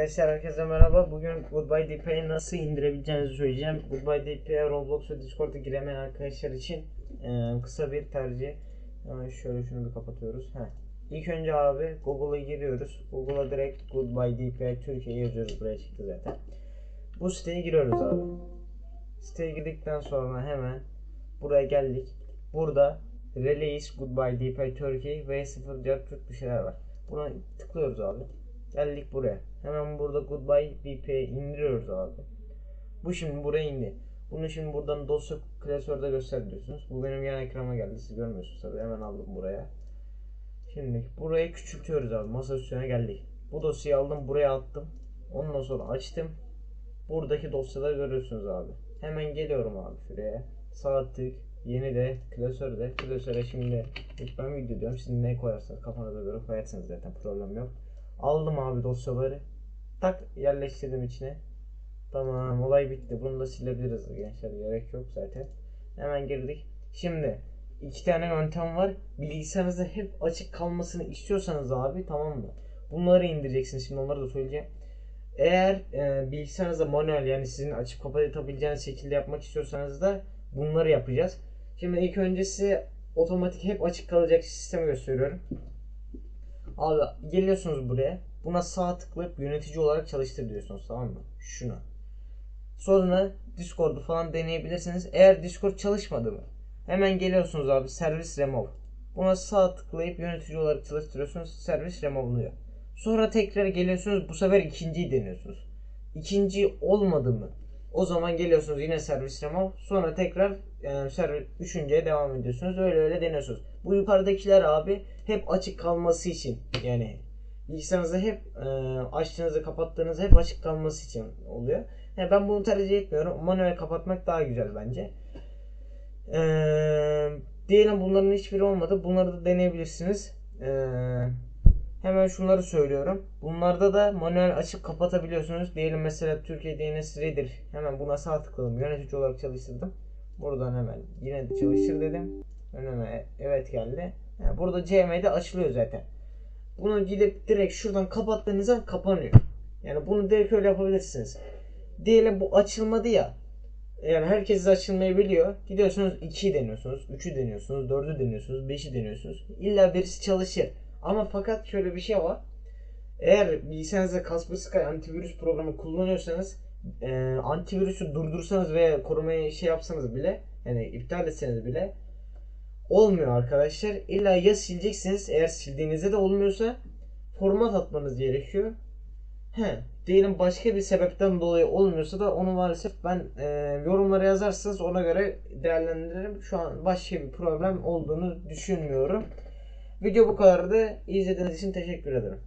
Arkadaşlar herkese merhaba. Bugün Goodbye DP'yi nasıl indirebileceğinizi söyleyeceğim. Goodbye DP'ye Roblox ve Discord'a giremeyen arkadaşlar için e, kısa bir tercih. Hemen şöyle şunu bir kapatıyoruz. Heh. İlk önce abi Google'a giriyoruz. Google'a direkt Goodbye DP Türkiye yazıyoruz. Buraya çıktı zaten. Bu siteye giriyoruz abi. Siteye girdikten sonra hemen buraya geldik. Burada Release Goodbye DP Turkey ve 0 Türk bir şeyler var. Buna tıklıyoruz abi. Geldik buraya. Hemen burada Goodbye DP'yi indiriyoruz abi. Bu şimdi buraya indi. Bunu şimdi buradan dosya klasörde göster diyorsunuz. Bu benim yan ekrana geldi. Siz görmüyorsunuz tabii. Hemen aldım buraya. Şimdi burayı küçültüyoruz abi. Masa üstüne geldik. Bu dosyayı aldım buraya attım. Ondan sonra açtım. Buradaki dosyaları görüyorsunuz abi. Hemen geliyorum abi şuraya. Sağ tık. Yeni de klasörde. Klasöre şimdi ben video diyorum. Siz ne koyarsanız kafanıza göre koyarsınız zaten problem yok. Aldım abi dosyaları. Tak yerleştirdim içine. Tamam olay bitti. Bunu da silebiliriz gençler. Gerek yok zaten. Hemen girdik. Şimdi iki tane yöntem var. Bilgisayarınızda hep açık kalmasını istiyorsanız abi tamam mı? Bunları indireceksiniz. Şimdi onları da söyleyeceğim. Eğer e, bilgisayarınızda manuel yani sizin açıp kapatabileceğiniz şekilde yapmak istiyorsanız da bunları yapacağız. Şimdi ilk öncesi otomatik hep açık kalacak sistemi gösteriyorum. Abi geliyorsunuz buraya. Buna sağ tıklayıp yönetici olarak çalıştır diyorsunuz tamam mı? Şuna. Sonra Discord'u falan deneyebilirsiniz. Eğer Discord çalışmadı mı? Hemen geliyorsunuz abi servis remove. Buna sağ tıklayıp yönetici olarak çalıştırıyorsunuz. Servis remove'luyor. Sonra tekrar geliyorsunuz bu sefer ikinciyi deniyorsunuz. İkinci olmadı mı? O zaman geliyorsunuz yine servis remove. Sonra tekrar e, servis üçüncüye devam ediyorsunuz. Öyle öyle deniyorsunuz. Bu yukarıdakiler abi hep açık kalması için yani bilgisayarınızda hep e, açtığınızda kapattığınızda hep açık kalması için oluyor. Yani ben bunu tercih etmiyorum. Manuel kapatmak daha güzel bence. E, diyelim bunların hiçbiri olmadı. Bunları da deneyebilirsiniz. E, hemen şunları söylüyorum. Bunlarda da manuel açıp kapatabiliyorsunuz. Diyelim mesela Türkiye DNS Reader. Hemen buna sağ tıkladım. Yönetici olarak çalıştırdım. Buradan hemen yine çalıştır dedim. Önüme evet geldi. Yani burada CM'de açılıyor zaten. Bunu gidip direkt şuradan kapattığınızda kapanıyor. Yani bunu direkt öyle yapabilirsiniz. Diyelim bu açılmadı ya. Yani herkes açılmayı biliyor. Gidiyorsunuz 2'yi deniyorsunuz, 3'ü deniyorsunuz, 4'ü deniyorsunuz, 5'i deniyorsunuz. İlla birisi çalışır. Ama fakat şöyle bir şey var. Eğer bilgisayarınızda Kaspersky antivirüs programı kullanıyorsanız e, antivirüsü durdursanız veya korumayı şey yapsanız bile yani iptal etseniz bile olmuyor arkadaşlar. İlla ya sileceksiniz eğer sildiğinizde de olmuyorsa format atmanız gerekiyor. He, diyelim başka bir sebepten dolayı olmuyorsa da onu maalesef ben e, yorumlara yazarsanız ona göre değerlendiririm. Şu an başka bir problem olduğunu düşünmüyorum. Video bu kadardı. İzlediğiniz için teşekkür ederim.